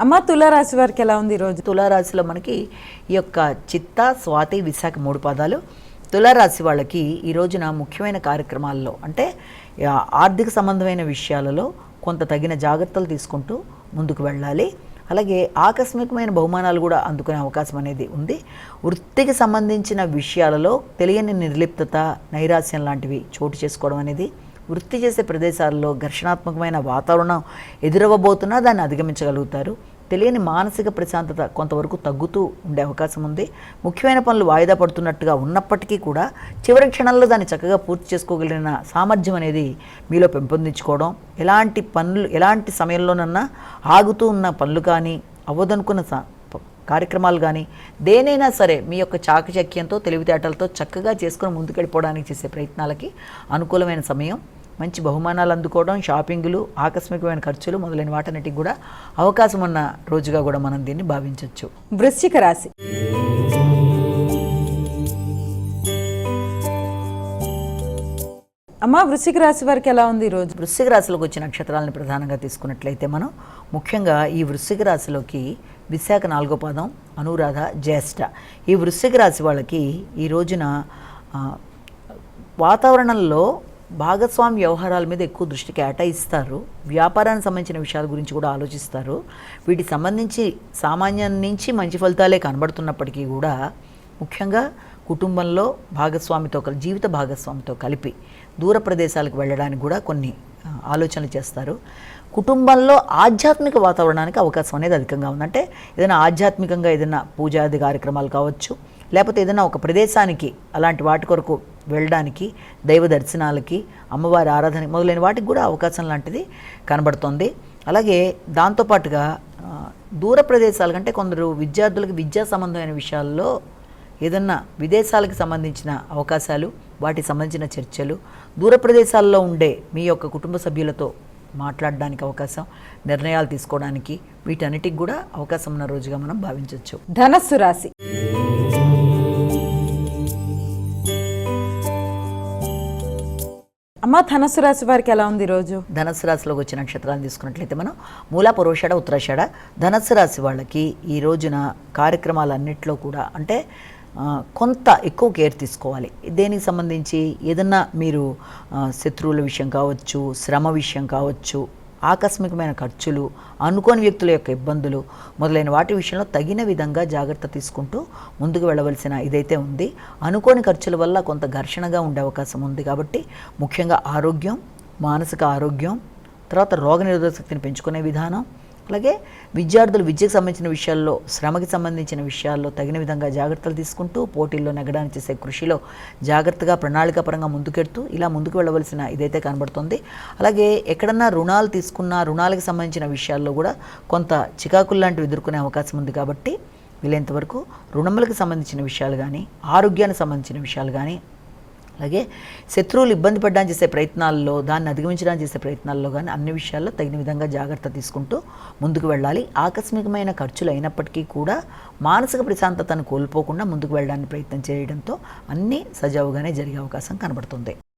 అమ్మ తులారాశి వారికి ఎలా ఉంది ఈరోజు తులారాశిలో మనకి ఈ యొక్క చిత్త స్వాతి విశాఖ మూడు పదాలు. తులారాశి వాళ్ళకి ఈ రోజున ముఖ్యమైన కార్యక్రమాల్లో అంటే ఆర్థిక సంబంధమైన విషయాలలో కొంత తగిన జాగ్రత్తలు తీసుకుంటూ ముందుకు వెళ్ళాలి. అలాగే ఆకస్మికమైన బహుమానాలు కూడా అందుకునే అవకాశం అనేది ఉంది. వృత్తికి సంబంధించిన విషయాలలో తెలియని నిర్లిప్తత నైరాస్యం లాంటివి చోటు చేసుకోవడం అనేది వృత్తి చేసే ప్రదేశాల్లో ఘర్షణాత్మకమైన వాతావరణం ఎదురవ్వబోతున్నా దాన్ని అధిగమించగలుగుతారు. తెలియని మానసిక ప్రశాంతత కొంతవరకు తగ్గుతూ ఉండే అవకాశం ఉంది. ముఖ్యమైన పనులు వాయిదా పడుతున్నట్టుగా ఉన్నప్పటికీ కూడా చివరి క్షణంలో దాన్ని చక్కగా పూర్తి చేసుకోగలిగిన సామర్థ్యం అనేది మీలో పెంపొందించుకోవడం ఎలాంటి పనులు ఎలాంటి సమయంలోనన్నా ఆగుతూ ఉన్న పనులు కానీ అవ్వదనుకున్న కార్యక్రమాలు కానీ దేనైనా సరే మీ యొక్క చాకచక్యంతో తెలివితేటలతో చక్కగా చేసుకుని ముందుకెళ్ళిపోవడానికి చేసే ప్రయత్నాలకి అనుకూలమైన సమయం. మంచి బహుమానాలు అందుకోవడం షాపింగులు ఆకస్మికమైన ఖర్చులు మొదలైన వాటన్నిటికి కూడా అవకాశం ఉన్న రోజుగా కూడా మనం దీన్ని భావించవచ్చు వృశ్చిక రాశి. అమ్మ వృశ్చిక రాశి వారికి ఎలా ఉంది ఈరోజు వృశ్చిక రాశిలోకి వచ్చిన నక్షత్రాలను ప్రధానంగా తీసుకున్నట్లయితే మనం ముఖ్యంగా ఈ వృశ్చిక రాశిలోకి విశాఖ నాలుగో పదం అనురాధ జ్యేష్ఠ. ఈ వృశ్చిక రాశి వాళ్ళకి ఈ రోజున వాతావరణంలో భాగస్వామి వ్యవహారాల మీద ఎక్కువ దృష్టి కేటాయిస్తారు. వ్యాపారానికి సంబంధించిన విషయాల గురించి కూడా ఆలోచిస్తారు. వీటికి సంబంధించి సామాన్యం నుంచి మంచి ఫలితాలే కనబడుతున్నప్పటికీ కూడా ముఖ్యంగా కుటుంబంలో భాగస్వామితో కలిపి జీవిత భాగస్వామితో కలిపి దూర ప్రదేశాలకు వెళ్ళడానికి కూడా కొన్ని ఆలోచనలు చేస్తారు. కుటుంబంలో ఆధ్యాత్మిక వాతావరణానికి అవకాశం అనేది అధికంగా ఉందంటే ఏదైనా ఆధ్యాత్మికంగా ఏదైనా పూజాది కార్యక్రమాలు కావచ్చు లేకపోతే ఏదైనా ఒక ప్రదేశానికి అలాంటి వాటి కొరకు వెళ్ళడానికి దైవ దర్శనాలకి అమ్మవారి ఆరాధన మొదలైన వాటికి కూడా అవకాశం లాంటిది కనబడుతోంది. అలాగే దాంతోపాటుగా దూర ప్రదేశాల కంటే కొందరు విద్యార్థులకు విద్యా సంబంధమైన విషయాల్లో ఏదన్నా విదేశాలకు సంబంధించిన అవకాశాలు వాటికి సంబంధించిన చర్చలు దూర ప్రదేశాల్లో ఉండే మీ యొక్క కుటుంబ సభ్యులతో మాట్లాడడానికి అవకాశం నిర్ణయాలు తీసుకోవడానికి వీటన్నిటికి కూడా అవకాశం ఉన్న రోజుగా మనం భావించవచ్చు ధనస్సు రాశి. అమ్మ ధనస్సు రాశి వారికి ఎలా ఉంది ఈరోజు ధనస్సు రాశిలోకి వచ్చిన నక్షత్రాలను తీసుకున్నట్లయితే మనం మూల పురోషాఢ ఉత్తరాషాఢ ధనస్సు రాశి వాళ్ళకి ఈ రోజున కార్యక్రమాలన్నింటిలో కూడా అంటే కొంత ఎక్కువ కేర్ తీసుకోవాలి. దేనికి సంబంధించి? ఏదన్నా మీరు శత్రువుల విషయం కావచ్చు శ్రమ విషయం కావచ్చు ఆకస్మికమైన ఖర్చులు అనుకోని వ్యక్తుల యొక్క ఇబ్బందులు మొదలైన వాటి విషయంలో తగిన విధంగా జాగ్రత్త తీసుకుంటూ ముందుకు వెళ్ళవలసిన ఇదైతే ఉంది. అనుకోని ఖర్చుల వల్ల కొంత ఘర్షణగా ఉండే అవకాశం ఉంది కాబట్టి ముఖ్యంగా ఆరోగ్యం మానసిక ఆరోగ్యం తర్వాత రోగనిరోధక శక్తిని పెంచుకునే విధానం అలాగే విద్యార్థులు విద్యకు సంబంధించిన విషయాల్లో శ్రమకి సంబంధించిన విషయాల్లో తగిన విధంగా జాగ్రత్తలు తీసుకుంటూ పోటీల్లో నెగ్గడానికి చేసే కృషిలో జాగ్రత్తగా ప్రణాళికాపరంగా ముందుకెడుతూ ఇలా ముందుకు వెళ్ళవలసిన ఇదైతే కనబడుతుంది. అలాగే ఎక్కడన్నా రుణాలు తీసుకున్న రుణాలకు సంబంధించిన విషయాల్లో కూడా కొంత చికాకులు లాంటివి ఎదుర్కొనే అవకాశం ఉంది కాబట్టి వీలైనంతవరకు రుణములకు సంబంధించిన విషయాలు కానీ ఆరోగ్యానికి సంబంధించిన విషయాలు కానీ అలాగే శత్రువులు ఇబ్బంది పడడానికి చేసే ప్రయత్నాల్లో దాన్ని అధిగమించడానికి చేసే ప్రయత్నాల్లో కానీ అన్ని విషయాల్లో తగిన విధంగా జాగ్రత్త తీసుకుంటూ ముందుకు వెళ్ళాలి. ఆకస్మికమైన ఖర్చులు అయినప్పటికీ కూడా మానసిక ప్రశాంతతను కోల్పోకుండా ముందుకు వెళ్ళడానికి ప్రయత్నం చేయడంతో అన్నీ సజావుగానే జరిగే అవకాశం కనబడుతుంది.